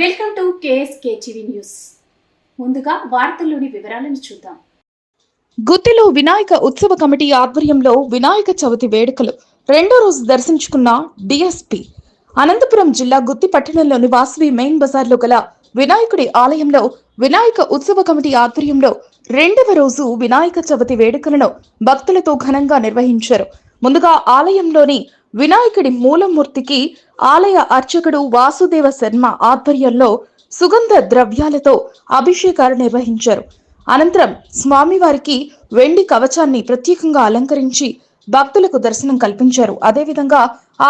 Welcome to KSK TV news. ముందుగా వార్తల్లోని వివరాలను చూద్దాం. గుత్తిలో వినాయక ఉత్సవ కమిటీ ఆధ్వర్యంలో వినాయక చవితి వేడుకలు రెండో రోజు దర్శించుకున్న డిఎస్పి. అనంతపురం జిల్లా గుత్తి పట్టణంలోని వాసవి మెయిన్ బజార్లో గల వినాయకుడి ఆలయంలో వినాయక ఉత్సవ కమిటీ ఆధ్వర్యంలో రెండవ రోజు వినాయక చవితి వేడుకలను భక్తులతో ఘనంగా నిర్వహించారు. ముందుగా ఆలయంలోని వినాయకుడి మూలమూర్తికి ఆలయ అర్చకుడు వాసుదేవ శర్మ ఆధ్వర్యంలో సుగంధ ద్రవ్యాలతో అభిషేకాలు నిర్వహించారు. అనంతరం స్వామివారికి వెండి కవచాన్ని ప్రత్యేకంగా అలంకరించి భక్తులకు దర్శనం కల్పించారు. అదేవిధంగా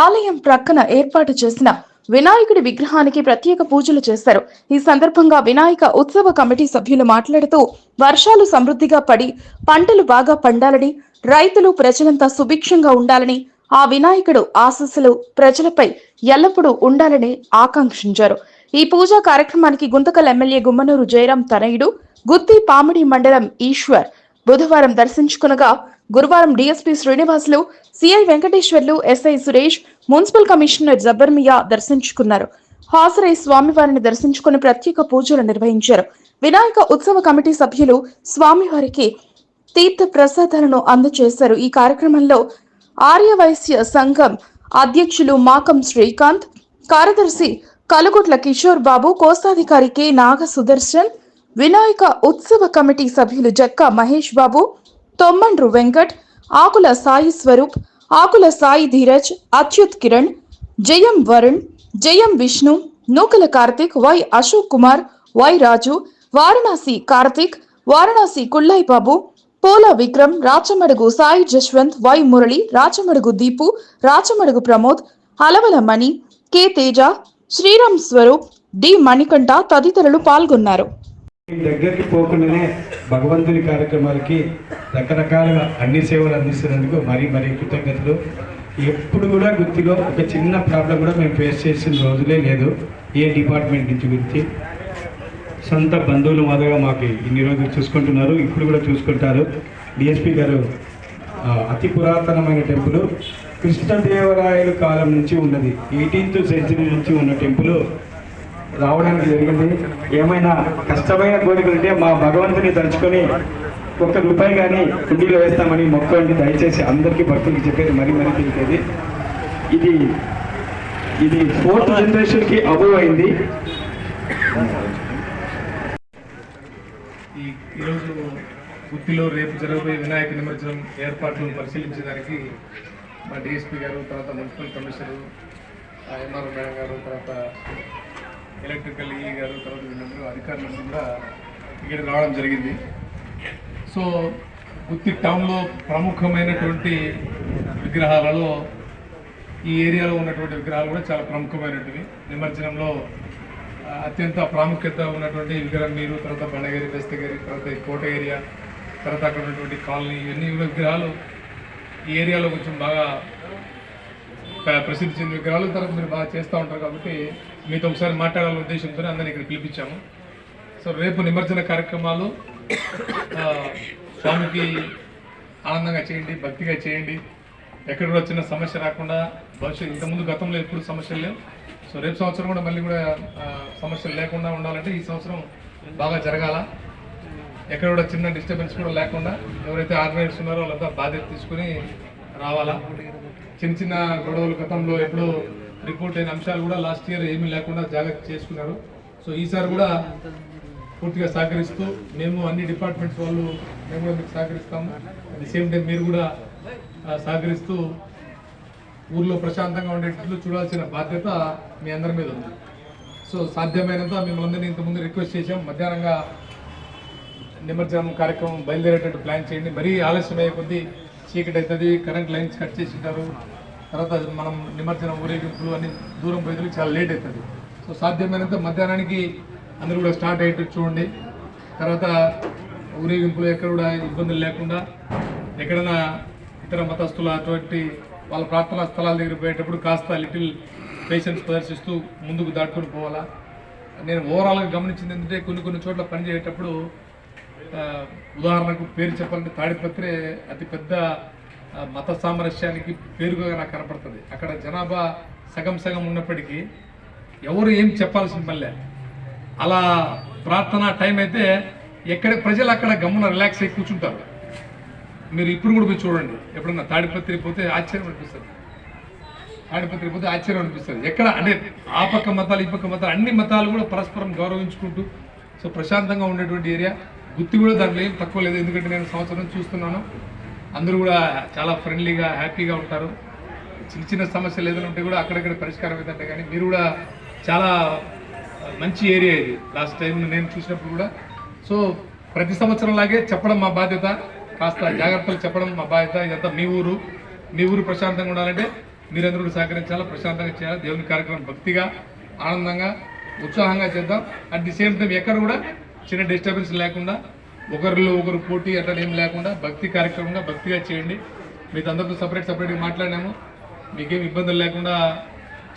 ఆలయం ప్రక్కన ఏర్పాటు చేసిన వినాయకుడి విగ్రహానికి ప్రత్యేక పూజలు చేశారు. ఈ సందర్భంగా వినాయక ఉత్సవ కమిటీ సభ్యులు మాట్లాడుతూ వర్షాలు సమృద్ధిగా పడి పంటలు బాగా పండాలని రైతులు ప్రజలంతా సుభిక్షంగా ఉండాలని ఆ వినాయకుడు ఆశస్సులు ప్రజలపై ఎల్లప్పుడూ ఉండాలని ఆకాంక్షించారు. ఈ పూజా కార్యక్రమానికి గుంతకల్ ఎమ్మెల్యే గుమ్మనూరు జయరాం తనయుడు గుత్తి పామిడి మండలం ఈశ్వర్ బుధవారం దర్శించుకునగా గురువారం DSP Srinivasulu CI Venkateswarlu SI Suresh municipal commissioner Jabarmiya దర్శించుకున్నారు. హాజరై స్వామివారిని దర్శించుకుని ప్రత్యేక పూజలు నిర్వహించారు. వినాయక ఉత్సవ కమిటీ సభ్యులు స్వామివారికి తీర్థ ప్రసాదాలను అందజేశారు. ఈ కార్యక్రమంలో ఆర్యవైశ్య సంఘం అధ్యక్షులు మాకం శ్రీకాంత్ కార్యదర్శి కలుగుట్ల కిషోర్ బాబు కోస్తాధికారి కె నాగ సుదర్శన్ వినాయక ఉత్సవ కమిటీ సభ్యులు జక్క మహేష్ బాబు తొమ్మండ్రు వెంకట్ ఆకుల సాయి స్వరూప్ ఆకుల సాయి ధీరజ్ అచ్యుత్ కిరణ్ జయం Varun Jayam Vishnu Nookala Karthik Y Ashok Kumar Y Raju Varanasi Karthik Varanasi Kullayi Babu Pola Vikram Rachamadugu Sai Jaswanth Y Murali Rachamadugu Deepu Rachamadugu Pramod Alavala Mani K Teja Sriram Swaroop D Manikanta తదితరులు పాల్గొన్నారు. దగ్గరికి పోకుండానే భగవంతుని కార్యక్రమాలకి రకరకాలుగా అన్ని సేవలు అందిస్తున్నందుకు మరీ మరీ కృతజ్ఞతలు. ఎప్పుడు కూడా గుర్తిలో ఒక చిన్న ప్రాబ్లం కూడా మేము ఫేస్ చేసిన రోజులే లేదు. ఏ డిపార్ట్మెంట్ నుంచి గుర్తి? సొంత బంధువులు మాదిరిగా మాకు ఇన్ని రోజులు చూసుకుంటున్నారు. ఇప్పుడు కూడా చూసుకుంటారు. డిఎస్పి గారు అతి పురాతనమైన టెంపుల్. కృష్ణదేవరాయల కాలం నుంచి ఉన్నది. ఎయిటీన్త్ సెంచరీ నుంచి ఉన్న టెంపుల్ రావడానికి జరిగింది. ఏమైనా కష్టమైన కోరికలు ఉంటే మా భగవంతుని తలుచుకొని ఒక్క రూపాయి కానీ కుండీలో వేస్తామని మొక్కండి. దయచేసి అందరికీ భక్తులకి చెప్పేది మరీ మరీ తెలిపేది ఇది ఇది ఫోర్త్ జనరేషన్కి అబోవ్ అయింది. ఈ ఈరోజు గుత్తిలో రేపు జరగబోయే వినాయక నిమజ్జనం ఏర్పాట్లను పరిశీలించడానికి మా డిఎస్పీ గారు తర్వాత మున్సిపల్ కమిషనర్ ఎంఆర్ మేడం గారు తర్వాత ఎలక్ట్రికల్ ఈ గారు తర్వాత వీళ్ళందరూ అధికారులందరూ కూడా ఇక్కడ రావడం జరిగింది. సో గుత్తి టౌన్లో ప్రముఖమైనటువంటి విగ్రహాలలో ఈ ఏరియాలో ఉన్నటువంటి విగ్రహాలు కూడా చాలా ప్రముఖమైనటివి నిమజ్జనంలో అత్యంత ప్రాముఖ్యత ఉన్నటువంటి విగ్రహం మీరు తర్వాత బండగిరి బెస్తగిరి తర్వాత కోట ఏరియా తర్వాత అక్కడ ఉన్నటువంటి కాలనీ ఇవన్నీ విగ్రహాలు ఈ ఏరియాలో కొంచెం బాగా ప్రసిద్ధి చెందిన విగ్రహాలు. తర్వాత మీరు బాగా చేస్తూ ఉంటారు కాబట్టి మీతో ఒకసారి మాట్లాడాలనే ఉద్దేశంతో అందరినీ ఇక్కడ పిలిపించాము. సో రేపు నిమజ్జన కార్యక్రమాలు స్వామికి ఆనందంగా చేయండి భక్తిగా చేయండి. ఎక్కడ కూడా చిన్న సమస్య రాకుండా భవిష్యత్తు ఇంతకుముందు గతంలో ఎప్పుడు సమస్యలు లేవు. సో రేపు సంవత్సరం కూడా మళ్ళీ కూడా సమస్యలు లేకుండా ఉండాలంటే ఈ సంవత్సరం బాగా జరగాల. ఎక్కడ కూడా చిన్న డిస్టర్బెన్స్ కూడా లేకుండా ఎవరైతే ఆర్గనైజర్స్ ఉన్నారో వాళ్ళంతా బాధ్యత తీసుకుని రావాలా. చిన్న చిన్న గొడవలు గతంలో ఎప్పుడో రిపోర్ట్ అయిన అంశాలు కూడా లాస్ట్ ఇయర్ ఏమీ లేకుండా జాగ్రత్త చేసుకున్నారు. సో ఈసారి కూడా పూర్తిగా సహకరిస్తూ మేము అన్ని డిపార్ట్మెంట్స్ వాళ్ళు మేము కూడా మీకు సహకరిస్తాము. అట్ ది సేమ్ టైం మీరు కూడా సహకరిస్తూ ఊర్లో ప్రశాంతంగా ఉండేటట్లు చూడాల్సిన బాధ్యత మీ అందరి మీద ఉంది. సో సాధ్యమైనంత మిమ్మల్ని అందరినీ ఇంతకుముందు రిక్వెస్ట్ చేశాం. మధ్యాహ్నంగా నిమజ్జనం కార్యక్రమం బయలుదేరేటట్టు ప్లాన్ చేయండి. మరీ ఆలస్యం అయ్యే కొద్దీ చీకటి అవుతుంది కరెంట్ లైన్స్ కట్ చేసి ఉంటారు తర్వాత మనం నిమజ్జనం ఊరేగింపులు అన్ని దూరం పోయి చాలా లేట్ అవుతుంది. సో సాధ్యమైనంత మధ్యాహ్నానికి అందరూ కూడా స్టార్ట్ అయ్యేటట్టు చూడండి. తర్వాత ఊరేగింపులు ఎక్కడ కూడా ఇబ్బందులు లేకుండా ఎక్కడైనా ఇతర మతస్థుల అటువంటి వాళ్ళ ప్రార్థనా స్థలాల దగ్గర పోయేటప్పుడు కాస్త లిటిల్ పేషెన్స్ ప్రదర్శిస్తూ ముందుకు దాటుకొని పోవాలా. నేను ఓవరాల్గా గమనించింది ఏంటంటే కొన్ని కొన్ని చోట్ల పనిచేసేటప్పుడు ఉదాహరణకు పేరు చెప్పాలంటే తాడిపత్రే అతి పెద్ద మత సామరస్యానికి పేరుగా నాకు కనపడుతుంది. అక్కడ జనాభా సగం సగం ఉన్నప్పటికీ ఎవరు ఏం చెప్పాల్సిన పనిలే అలా ప్రార్థన టైం అయితే ఎక్కడ ప్రజలు అక్కడ గమ్మున రిలాక్స్ అయి కూర్చుంటారు. మీరు ఇప్పుడు కూడా మీరు చూడండి. ఎప్పుడన్నా తాడిపత్రి పోతే ఆశ్చర్యం అనిపిస్తుంది. తాడిపత్రి పోతే ఆశ్చర్యం అనిపిస్తుంది. ఎక్కడ? అంటే ఆ పక్క మతాలు ఈ పక్క మతాలు అన్ని మతాలు కూడా పరస్పరం గౌరవించుకుంటూ సో ప్రశాంతంగా ఉండేటువంటి ఏరియా. గుత్తి కూడా దాంట్లో ఏం తక్కువ లేదు. ఎందుకంటే నేను సంవత్సరం చూస్తున్నాను. అందరూ కూడా చాలా ఫ్రెండ్లీగా హ్యాపీగా ఉంటారు. చిన్న చిన్న సమస్యలు ఏదైనా ఉంటే కూడా అక్కడక్కడ పరిష్కారం అవుతుంటే కానీ మీరు కూడా చాలా మంచి ఏరియా ఇది. లాస్ట్ టైం నేను చూసినప్పుడు కూడా. సో ప్రతి సంవత్సరం లాగే చెప్పడం మా బాధ్యత. కాస్త జాగ్రత్తలు చెప్పడం మా బాధ్యత. ఇదంతా మీ ఊరు. మీ ఊరు ప్రశాంతంగా ఉండాలంటే మీరందరూ సహకరించాలా సహకరించాలి ప్రశాంతంగా చేయాలి దేవుని కార్యక్రమం భక్తిగా ఆనందంగా ఉత్సాహంగా చేద్దాం. అట్ ది సేమ్ టైం ఎక్కడ కూడా చిన్న డిస్టర్బెన్స్ లేకుండా ఒకరిలో ఒకరు పోటీ అట్లా ఏం లేకుండా భక్తి కార్యక్రమంగా భక్తిగా చేయండి. మీతో అందరితో సపరేట్ సపరేట్గా మాట్లాడినాము. మీకేం ఇబ్బందులు లేకుండా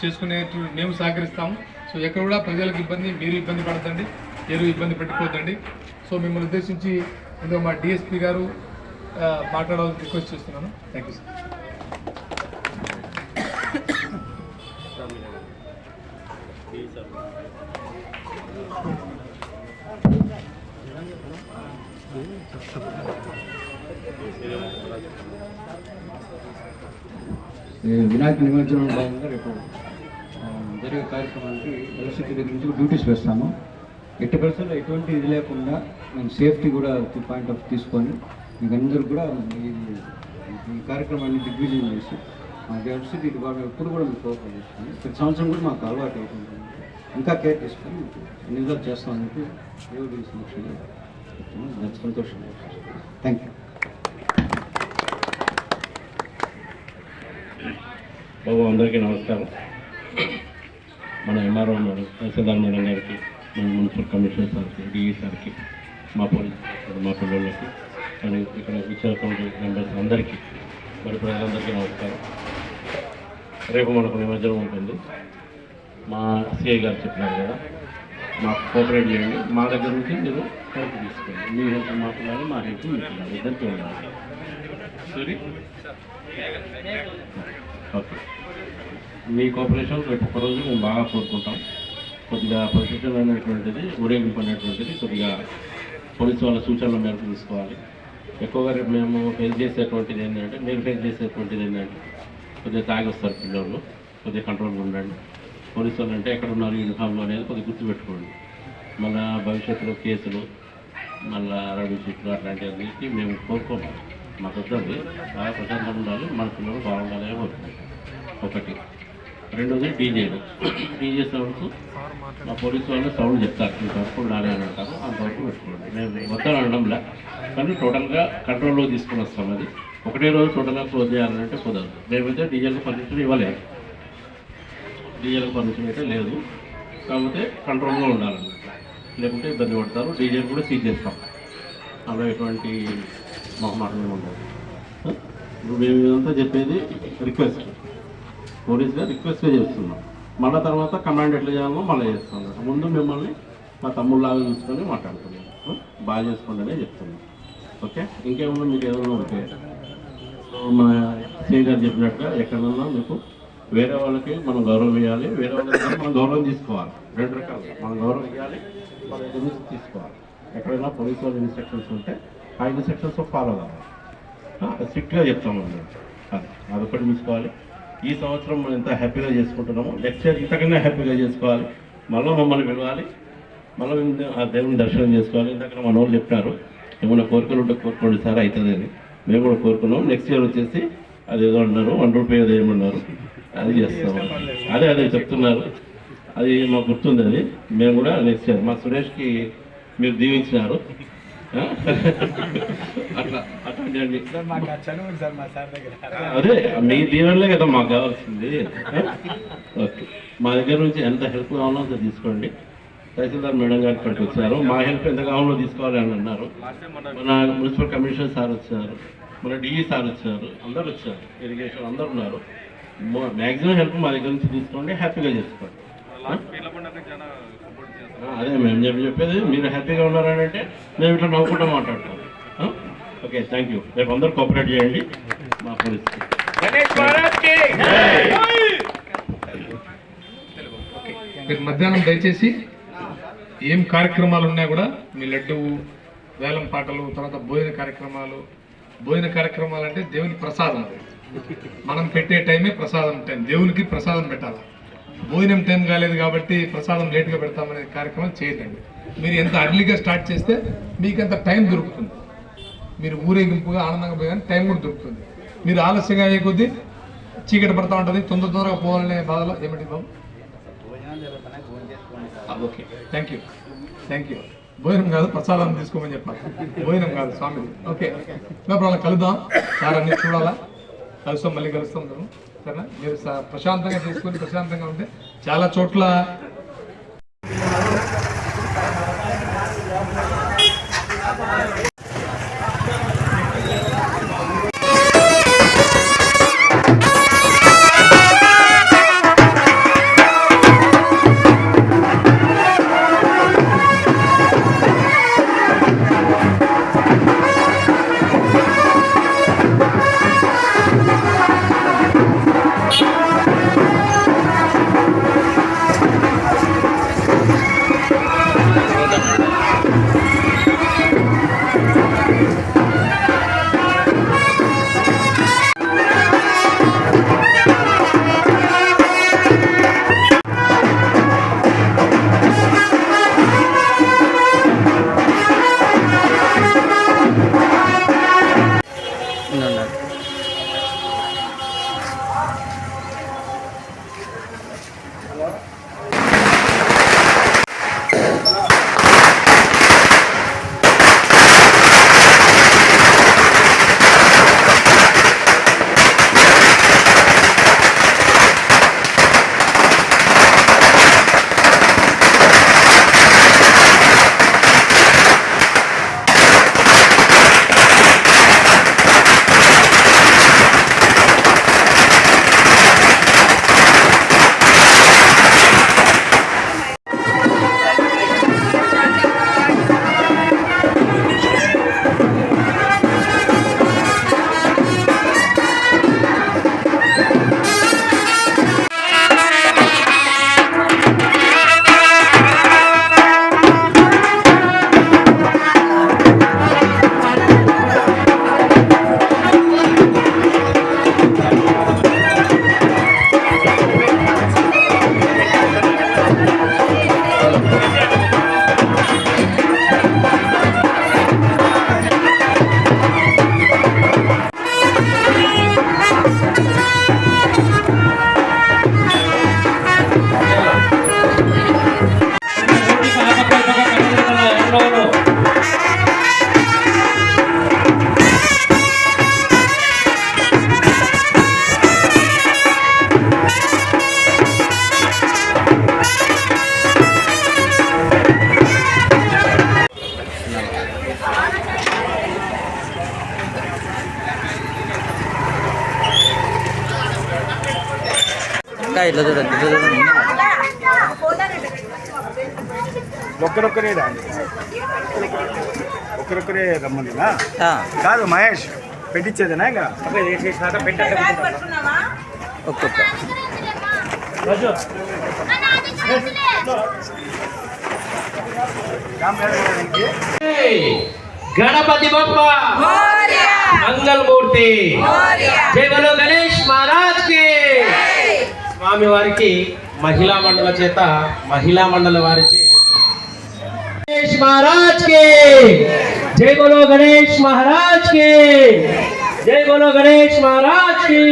చేసుకునే మేము సహకరిస్తాము. సో ఎక్కడ కూడా ప్రజలకు ఇబ్బంది మీరు ఇబ్బంది పడతండి ఎవరు ఇబ్బంది పెట్టుకోవద్దండి సో మిమ్మల్ని ఉద్దేశించి ఇందులో మా డిఎస్పీ గారు మాట్లాడాలని రిక్వెస్ట్ చేస్తున్నాను. థ్యాంక్ యూ సార్ వినాయక నిమజ్జనం భాగంగా రేపు జరిగే కార్యక్రమానికి ఎలక్ట్రిసిటీ దగ్గర నుంచి డ్యూటీస్ వేస్తాము. ఎట్టి పరిస్థితుల్లో ఎటువంటి ఇది లేకుండా మేము సేఫ్టీ కూడా పాయింట్ ఆఫ్ తీసుకొని మీకందరూ అందరూ కూడా ఈ కార్యక్రమాన్ని దిగ్విజయం చేసి మా ఎలక్ట్రిసిటీ డిపార్ట్మెంట్ ఎప్పుడు కూడా మీకు ఓపెన్ చేస్తుంది ప్రతి సంవత్సరం కూడా మాకు అలవాటు అవుతుంది ఇంకా కేర్ తీసుకొని మీకు చేస్తాం విధాలు చేస్తామని చెప్పి దేవుడి సంతోషం. థ్యాంక్ యూ బాబు అందరికీ నమస్కారం. మన ఎంఆర్ఓ మేడం తహసీల్దార్ మేడం గారికి మన మున్సిపల్ కమిషనర్ సార్కి డిఈ సార్కి మా పోలీస్ మా పిల్లలకి మరియు ఇక్కడ ఇచ్చిన మెంబర్స్ అందరికీ మరి ప్రజలందరికీ నమస్కారం. రేపు మనకు నిమజ్జనం ఉంటుంది. మా సిఐ గారు చెప్పినారు కదా మాకు కోఆపరేట్ చేయండి. మా దగ్గర నుంచి మీరు హెల్ప్ తీసుకోండి. మీ హెల్ప్ మాకు మా హెల్ప్ మీకు ఉండాలి ఇద్దరికి ఉండాలి. సరే? ఓకే. మీ కోఆపరేషన్ రేపు ఒకరోజు మేము బాగా కోరుకుంటాం. కొద్దిగా ప్రొఫెషన్ ఊరేగింపు అనేటువంటిది కొద్దిగా పోలీసు వాళ్ళ సూచనల మేరకు తీసుకోవాలి. ఎక్కువగా రేపు మేము ఫేస్ చేసేటువంటిది ఏంటంటే మీరు ఫేస్ చేసేటువంటిది ఏంటంటే కొద్దిగా తాగి వస్తారు పిల్లలు కొద్దిగా కంట్రోల్గా ఉండండి. పోలీసు వాళ్ళు అంటే ఎక్కడ ఉన్నారు యూనిఫామ్లో అనేది కొద్దిగా గుర్తుపెట్టుకోండి. మళ్ళా భవిష్యత్తులో కేసులు మళ్ళా రవి అట్లాంటివి అట్లాంటివన్నిటి మేము కోరుకోము. మాకు వద్దండి. బాగా ప్రశాంతంగా ఉండాలి మన పిల్లలు బాగుండాలి అని ఒకటి. రెండోది డీజేలు డీజే సౌండ్స్ మా పోలీసు వాళ్ళు సౌండ్ చెప్తారు. ఇంతవరకు ఉండాలి అని అంటారు. అంతవరకు పెట్టుకోండి. మేము వద్దని అనడంలా కానీ టోటల్గా కంట్రోల్లో తీసుకొని వస్తాం అది. ఒకటే రోజు టోటల్గా క్లోజ్ చేయాలంటే కుదరదు. మేమైతే డీజేలకు పర్మిషన్ ఇవ్వలేదు డీజేలకు పర్మిషన్ అయితే లేదు. కాకపోతే కంట్రోల్గా ఉండాలన్నమాట. లేకుంటే ఇబ్బంది పడతారు. డీజేలు కూడా సీజ్ చేస్తాం. అలా ఎటువంటి మొహమాటం ఉండదు. ఇప్పుడు మేము ఇదంతా చెప్పేది రిక్వెస్ట్. పోలీస్గా రిక్వెస్ట్గా చేస్తున్నాం. మళ్ళీ తర్వాత కమాండ్ ఎట్లా చేయాలో మళ్ళీ చేస్తాం ముందు మిమ్మల్ని మా తమ్ముళ్ళలాగా చూసుకొని మాట్లాడుతున్నాం. బాగా చేసుకోండి చెప్తున్నాం. ఓకే? ఇంకేమన్నా మీకు ఏమైనా ఉంటే? సో మన సీ గారు చెప్పినట్టుగా ఎక్కడన్నా మీకు వేరే వాళ్ళకి మనం గౌరవం ఇవ్వాలి. వేరే వాళ్ళకి మనం గౌరవం తీసుకోవాలి. రెండు రకాలుగా. మనం గౌరవం ఇవ్వాలి మన దగ్గర తీసుకోవాలి. ఎక్కడైనా పోలీస్ వాళ్ళ ఇన్స్ట్రక్షన్స్ ఉంటే ఆ ఇన్స్ట్రక్షన్స్ ఫాలో కావాలి స్ట్రిక్ట్గా చెప్తాము అన్నమాట అది అదొకటి తీసుకోవాలి ఈ సంవత్సరం మనం ఎంత హ్యాపీగా చేసుకుంటున్నాము. నెక్స్ట్ ఇయర్ ఇంతకన్నా హ్యాపీగా చేసుకోవాలి. మళ్ళీ మమ్మల్ని పిలవాలి. మళ్ళీ ఆ దేవుని దర్శనం చేసుకోవాలి. ఇంతకన్నా మన వాళ్ళు చెప్పారు ఏమైనా కోరికలు ఉంటే కోరుకోండి సార్ అవుతుంది అని. మేము కూడా కోరుకున్నాం. నెక్స్ట్ ఇయర్ వచ్చేసి అది ఏదో అన్నారు. వన్ రూపీ ఏదో ఏమన్నారు. అది చేస్తాము. అదే అదే చెప్తున్నారు. అది మాకు గుర్తుంది అది. మేము కూడా నెక్స్ట్ ఇయర్ మా సురేష్కి మీరు దీవించినారు. అట్లా అట్లాంటి అదే మీ దీవెనలే కదా మాకు కావాల్సింది. ఓకే. మా దగ్గర నుంచి ఎంత హెల్ప్ కావాలో అంత తీసుకోండి. తహసీల్దార్ మేడం గారు ఇక్కడికి వచ్చారు. మా హెల్ప్ ఎంత కావాలో తీసుకోవాలి అని అన్నారు. మన మున్సిపల్ కమిషనర్ సార్ వచ్చారు. మన డిఈ సార్ వచ్చారు. అందరు వచ్చారు. ఇరిగేషన్ అందరు ఉన్నారు. మ్యాక్సిమం హెల్ప్ మా దగ్గర నుంచి తీసుకోండి. హ్యాపీగా చేసుకోండి. అదే మేము చెప్పి చెప్పేది మీరు హ్యాపీగా ఉన్నారని అంటే మేము ఇట్లా నవ్వుకుంటూ మాట్లాడతాం? Okay thank you. రేపు అందరూ కోఆపరేట్ చేయండి. మా పోలీస్ మీరు మధ్యాహ్నం దయచేసి ఏం కార్యక్రమాలు ఉన్నా కూడా మీ లడ్డు వేలం పాటలు తర్వాత భోజన కార్యక్రమాలు భోజన కార్యక్రమాలు అంటే దేవుని ప్రసాదం మనం పెట్టే టైమే ప్రసాదం టైం. దేవునికి ప్రసాదం పెట్టాలి? భోజనం టైం కాలేదు కాబట్టి ప్రసాదం లేట్గా పెడతామనే కార్యక్రమం చేయదండి మీరు ఎంత అర్లీగా స్టార్ట్ చేస్తే మీకు అంత టైం దొరుకుతుంది. మీరు ఊరేగింపుగా ఆనందంగా పోయి టైం కూడా దొరుకుతుంది. మీరు ఆలస్యంగా అయ్యే కొద్దీ చీకటి పడతా ఉంటుంది. తొందర తొందరగా పోవాలనే బాధలో ఏమిటి బాబు? Okay thank you thank you భోజనం కాదు ప్రసాదం తీసుకోమని చెప్పాలి. భోజనం కాదు స్వామిది. ఓకే కలుద్దాం. సార్ అన్ని చూడాలా? కలుస్తాం మళ్ళీ కలుస్తాం మేము. సరేనా? మీరు ప్రశాంతంగా తీసుకొని ప్రశాంతంగా ఉంటే చాలా చోట్ల ఇట్లా చూడండి ఇట్లా చూడండి ఒక్కరొక్కరే ఒక్కరొక్కరే రమ్మంది కాదు మహేష్ పెట్టించేదేనా ఇంకా? ఒక్కొక్క గణపతి బొప్ప మంగళమూర్తి. జయలో గణేష్ మహారాజ్కి స్వామి వారికి మహిళా మండల చేత మహిళా మండలి వారికి. గణేష్ మహారాజ్కి! జై బలో గణేష్ మహారాజ్కి! జై బలో గణేష్ మహారాజ్కి!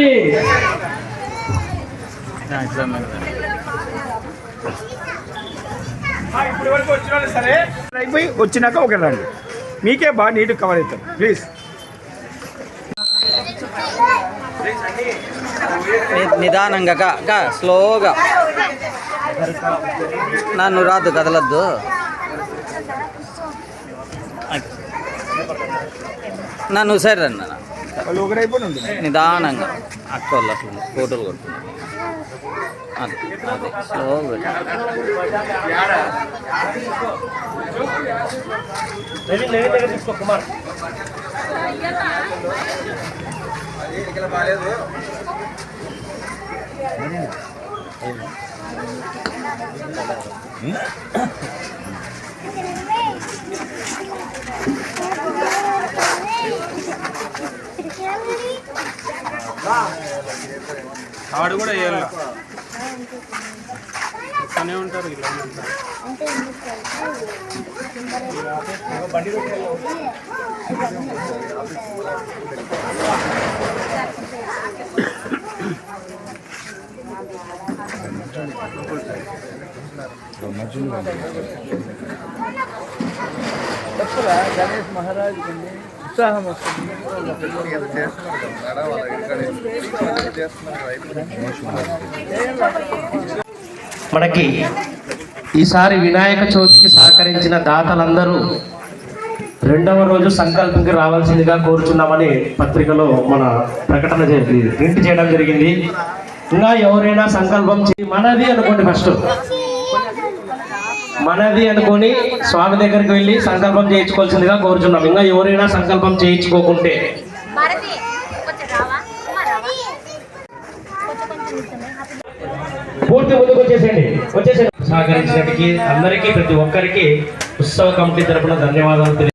సరే అయిపోయి వచ్చినాక ఒకరు రండి. మీకే బాగా నీట్గా కవర్ అవుతారు ప్లీజ్ నిదానంగా గా స్లోగా. నన్ను రాదు కదలద్దు. నన్ను సరే ఉంది నిదానంగా. అక్క వాళ్ళు అట్లా ఫోటోలు కొడుతున్నారు అది అది పెట్టు. కుమార్ ఆడు కూడా వేయాల ఇక్కడనే ఉంటారు ఇలా ఉంటారు గణేష్ మహారాజ్ ఉత్సాహం వస్తుంది. మనకి ఈసారి వినాయక చవితికి సహకరించిన దాతలందరూ రెండవ రోజు సంకల్పంకి రావాల్సిందిగా కోరుచున్నామని పత్రికలో మన ప్రకటన చేసి ప్రింట్ చేయడం జరిగింది. ఇంకా ఎవరైనా సంకల్పం చే- మనది అనుకోండి ఫస్ట్. మనది అనుకొని స్వామి దగ్గరికి వెళ్ళి సంకల్పం చేయించుకోవాల్సిందిగా కోరుచున్నాం. ఇంకా ఎవరైనా సంకల్పం చేయించుకోకుంటే. పూర్తి ముందుకు వచ్చేసేయండి. వచ్చేసేయండి. సహకరించినట్టుకి అందరికీ ప్రతి ఒక్కరికి ఉత్సవ కమిటీ తరపున ధన్యవాదాలు